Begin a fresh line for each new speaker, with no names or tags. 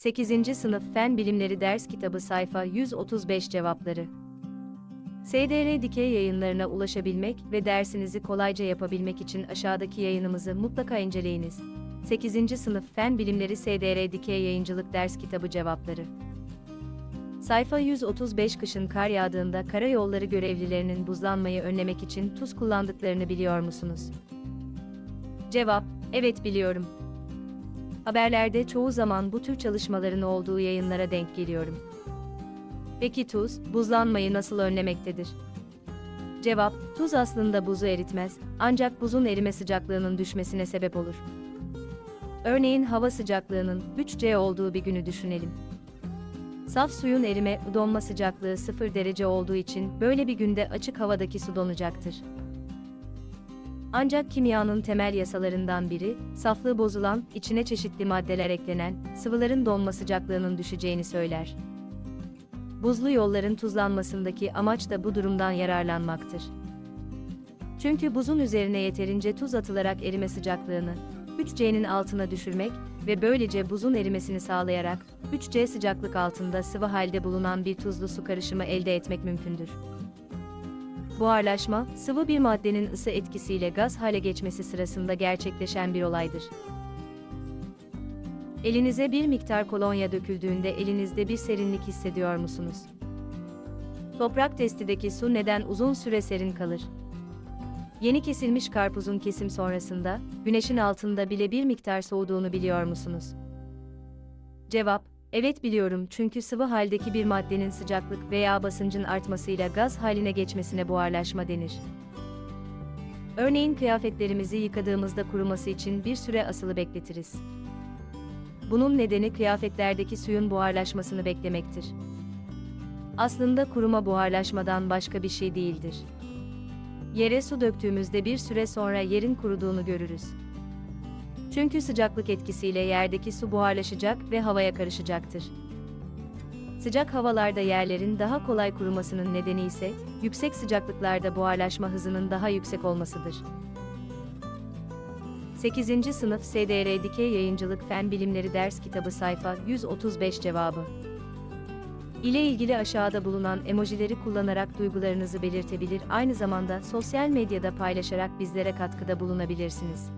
8. Sınıf Fen Bilimleri Ders Kitabı Sayfa 135 Cevapları SDR Dikey yayınlarına ulaşabilmek ve dersinizi kolayca yapabilmek için aşağıdaki yayınımızı mutlaka inceleyiniz. 8. Sınıf Fen Bilimleri SDR Dikey Yayıncılık Ders Kitabı Cevapları Sayfa 135 Kışın kar yağdığında karayolları görevlilerinin buzlanmayı önlemek için tuz kullandıklarını biliyor musunuz? Cevap, evet biliyorum. Haberlerde çoğu zaman bu tür çalışmaların olduğu yayınlara denk geliyorum. Peki tuz, buzlanmayı nasıl önlemektedir? Cevap, tuz aslında buzu eritmez, ancak buzun erime sıcaklığının düşmesine sebep olur. Örneğin hava sıcaklığının 3C olduğu bir günü düşünelim. Saf suyun erime, donma sıcaklığı 0 derece olduğu için böyle bir günde açık havadaki su donacaktır. Ancak kimyanın temel yasalarından biri, saflığı bozulan, içine çeşitli maddeler eklenen, sıvıların donma sıcaklığının düşeceğini söyler. Buzlu yolların tuzlanmasındaki amaç da bu durumdan yararlanmaktır. Çünkü buzun üzerine yeterince tuz atılarak erime sıcaklığını 3C'nin altına düşürmek ve böylece buzun erimesini sağlayarak 3C sıcaklık altında sıvı halde bulunan bir tuzlu su karışımı elde etmek mümkündür. Buharlaşma, sıvı bir maddenin ısı etkisiyle gaz hale geçmesi sırasında gerçekleşen bir olaydır. Elinize bir miktar kolonya döküldüğünde elinizde bir serinlik hissediyor musunuz? Toprak testideki su neden uzun süre serin kalır? Yeni kesilmiş karpuzun kesim sonrasında, güneşin altında bile bir miktar soğuduğunu biliyor musunuz? Cevap, evet biliyorum çünkü sıvı haldeki bir maddenin sıcaklık veya basıncın artmasıyla gaz haline geçmesine buharlaşma denir. Örneğin kıyafetlerimizi yıkadığımızda kuruması için bir süre asılı bekletiriz. Bunun nedeni kıyafetlerdeki suyun buharlaşmasını beklemektir. Aslında kuruma buharlaşmadan başka bir şey değildir. Yere su döktüğümüzde bir süre sonra yerin kuruduğunu görürüz. Çünkü sıcaklık etkisiyle yerdeki su buharlaşacak ve havaya karışacaktır. Sıcak havalarda yerlerin daha kolay kurumasının nedeni ise yüksek sıcaklıklarda buharlaşma hızının daha yüksek olmasıdır. 8. Sınıf SDR Dikey Yayıncılık Fen Bilimleri Ders Kitabı Sayfa 135 Cevabı ile ilgili aşağıda bulunan emojileri kullanarak duygularınızı belirtebilir, aynı zamanda sosyal medyada paylaşarak bizlere katkıda bulunabilirsiniz.